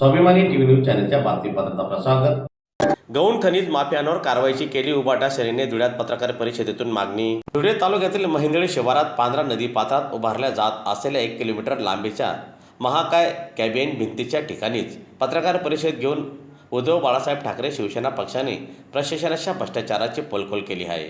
स्वाभिमानी TV news चॅनलच्या बातमीपत्राचा आपलं गौण खनिज माफियांवर कारवाईची केली उभाटा सेनेने धुळ्यात पत्रकार परिषदेतून मागणी. धुळे तालुक्यातील महिंदळी शिवारात पांढरा नदी पात्रात उभारल्या जात असलेल्या एक किलोमीटर लांबीच्या महाकाय कॅबिन भिंतीच्या ठिकाणीच पत्रकार परिषद घेऊन उद्धव बाळासाहेब ठाकरे शिवसेना पक्षाने प्रशासनाच्या भ्रष्टाचाराची पोलखोल केली आहे.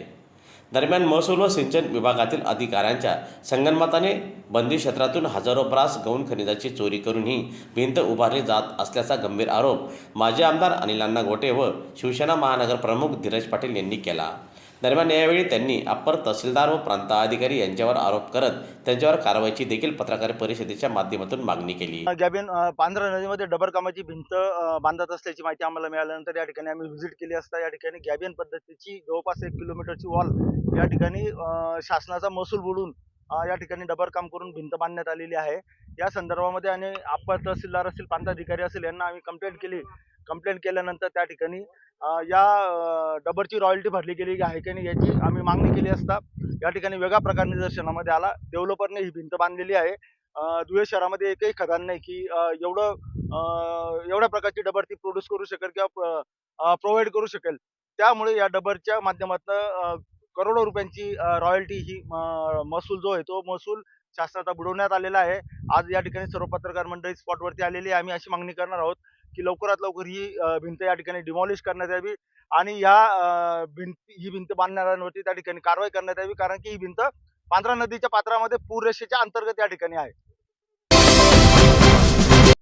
दरम्यान महसूल व सिंचन विभागातील अधिकाऱ्यांच्या संगनमताने बंदी क्षेत्रातून हजारो ब्रास गौण खनिजाची चोरी करून ही भिंत उभारली जात असल्याचा गंभीर आरोप माजी आमदार अनिलांना गोटे व शिवसेना महानगर प्रमुख धीरज पाटील यांनी केला. दरम्यान यावेळी त्यांनी अप्पर तहसीलदार व प्रांताधिकारी यांच्यावर आरोप करत त्यांच्यावर कारवाईची देखील पत्रकार परिषदेच्या माध्यमातून मागणी केली. गॅबिन अ, पांढरा नदीमध्ये डबरकामाची भिंत बांधत असल्याची माहिती आम्हाला मिळाल्यानंतर या ठिकाणी आम्ही व्हिजिट केली असता या ठिकाणी गॅबियन पद्धतीची जवळपास एक किलोमीटरची वॉल या ठिकाणी शासनाचा महसूल बुडून या ठिकाणी डबरकाम करून भिंत बांधण्यात आलेली आहे. या संदर्भामध्ये आणि अप्पर तहसीलदार असतील प्रांताधिकारी असेल यांना आम्ही कंप्लेंट केली. कंप्लेंट केल्यानंतर त्या ठिकाणी या डबरची रॉयल्टी भरली गेली आहे की नाही याची आम्ही मागणी केली असता या ठिकाणी वेगळ्या प्रकार निदर्शनामध्ये आला. डेव्हलपरने ही भिंत बांधलेली आहे. धुळे शहरामध्ये एकही खदान नाही की एवढं एवढ्या प्रकारची डबर ती प्रोड्यूस करू शकेल किंवा प्रोव्हाइड करू शकेल. त्यामुळे या डबरच्या माध्यमातून करोडो रुपयांची रॉयल्टी ही महसूल जो आहे तो महसूल शासनाचा बुडवण्यात आलेला आहे. आज या ठिकाणी सर्व पत्रकार मंडळी स्पॉटवरती आलेली आहे. आम्ही अशी मागणी करणार आहोत. की लवकरात लवकर ही भिंत या ठिकाणी डिमॉलिश करण्यात यावी आणि या भिंत ही भिंत बांधणाऱ्यांवरती त्या ठिकाणी कारवाई करण्यात यावी कारण की ही भिंत पांढरा नदीच्या पात्रामध्ये पूररेषेच्या अंतर्गत या ठिकाणी आहे.